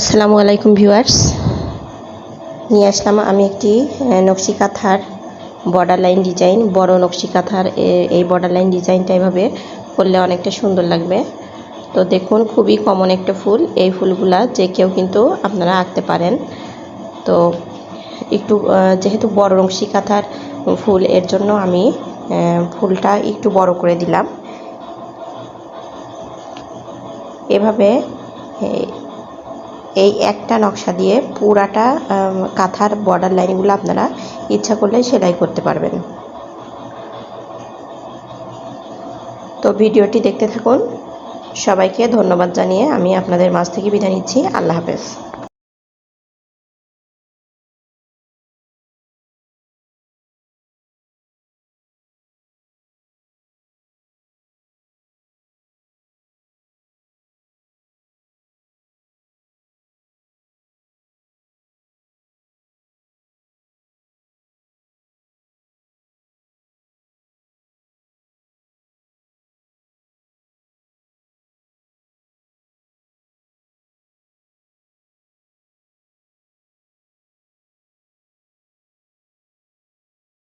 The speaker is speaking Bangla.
আসসালামু আলাইকুম ভিউয়ার্স। নিয়ে আসলাম আমি একটি নকশি কাঁথার বর্ডার লাইন ডিজাইন বড় নকশি কাঁথার এই বর্ডার লাইন ডিজাইনটা এভাবে করলে অনেকটা সুন্দর লাগবে। তো দেখুন, খুবই কমন একটা ফুল। এই ফুলগুলা যে কেউ কিন্তু আপনারা আঁকতে পারেন। তো একটু যেহেতু বড় নকশি কাঁথার ফুল, এর জন্য আমি ফুলটা একটু বড় করে দিলাম। এভাবে এই একটা নকশা দিয়ে পুরাটা কাঁথার বর্ডার লাইনগুলো আপনারা ইচ্ছা করলে সেলাই করতে পারবেন। তো ভিডিওটি দেখতে থাকুন। সবাইকে ধন্যবাদ জানিয়ে আমি আপনাদের মাছ থেকে বিদায় নিচ্ছি। আল্লাহ হাফেজ।